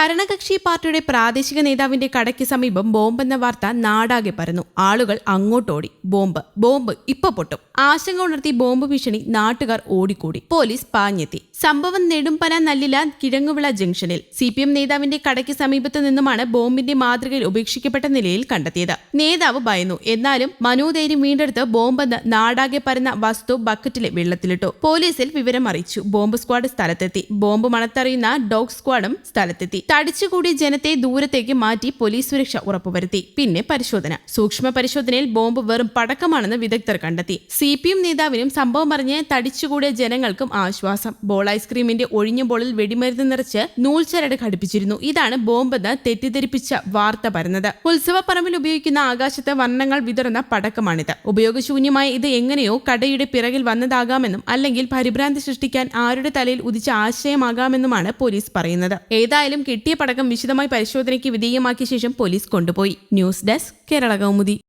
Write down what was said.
ഭരണകക്ഷി പാർട്ടിയുടെ പ്രാദേശിക നേതാവിന്റെ കടയ്ക്ക് സമീപം ബോംബെന്ന വാർത്ത നാടാകെ പരന്നു. ആളുകൾ അങ്ങോട്ടോടി. ബോംബ് ബോംബ് ഇപ്പൊ പൊട്ടും. ആശങ്ക ഉണർത്തി ബോംബ് ഭീഷണി നാട്ടുകാർ ഓടിക്കൂടി. പോലീസ് പാഞ്ഞെത്തി. സംഭവം നെടുമ്പന നല്ലില കിഴങ്ങുവിള ജംഗ്ഷനിൽ. സി പി എം നേതാവിന്റെ കടയ്ക്ക് സമീപത്ത് നിന്നുമാണ് ബോംബിന്റെ മാതൃകയിൽ ഉപേക്ഷിക്കപ്പെട്ട നിലയിൽ കണ്ടെത്തിയത്. നേതാവ് ഭയന്നു. എന്നാലും മനോധൈര്യം വീണ്ടെടുത്ത് ബോംബെന്ന് നാടാകെ പരന്ന വസ്തു ബക്കറ്റിലെ വെള്ളത്തിലിട്ടു. പോലീസിൽ വിവരം അറിയിച്ചു ബോംബ് സ്ക്വാഡ് സ്ഥലത്തെത്തി. ബോംബ് മണത്തറിയുന്ന ഡോഗ് സ്ക്വാഡും സ്ഥലത്തെത്തി. തടിച്ചുകൂടി ജനത്തെ ദൂരത്തേക്ക് മാറ്റി പോലീസ് സുരക്ഷ ഉറപ്പുവരുത്തി. പിന്നെ പരിശോധന. സൂക്ഷ്മ പരിശോധനയിൽ ബോംബ് വെറും പടക്കമാണെന്ന് വിദഗ്ധർ കണ്ടെത്തി. സി പി എം നേതാവിനും സംഭവം അറിഞ്ഞ് തടിച്ചുകൂടിയ ജനങ്ങൾക്കും ആശ്വാസം. ബോൾ ഐസ്ക്രീമിന്റെ ഒഴിഞ്ഞ ബോളിൽ വെടിമരുന്ന് നിറച്ച് നൂൽച്ചരട് ഘടിപ്പിച്ചിരുന്നു. ഇതാണ് ബോംബെന്ന് തെറ്റിദ്ധരിപ്പിച്ച വാർത്ത പരന്നത്. ഉത്സവപ്പറമ്പിൽ ഉപയോഗിക്കുന്ന ആകാശത്ത് വർണങ്ങൾ വിതറുന്ന പടക്കമാണിത്. ഉപയോഗശൂന്യമായ ഇത് എങ്ങനെയോ കടയുടെ പിറകിൽ വന്നതാകാമെന്നും അല്ലെങ്കിൽ പരിഭ്രാന്തി സൃഷ്ടിക്കാൻ ആരുടെ തലയിൽ ഉദിച്ച ആശയമാകാമെന്നുമാണ് പോലീസ് പറയുന്നത്. ഏതായാലും കിട്ടിയ പടക്കം വിശദമായി പരിശോധനയ്ക്ക് വിധേയമാക്കിയ ശേഷം പോലീസ് കൊണ്ടുപോയി. News desk Kerala Kaumudi.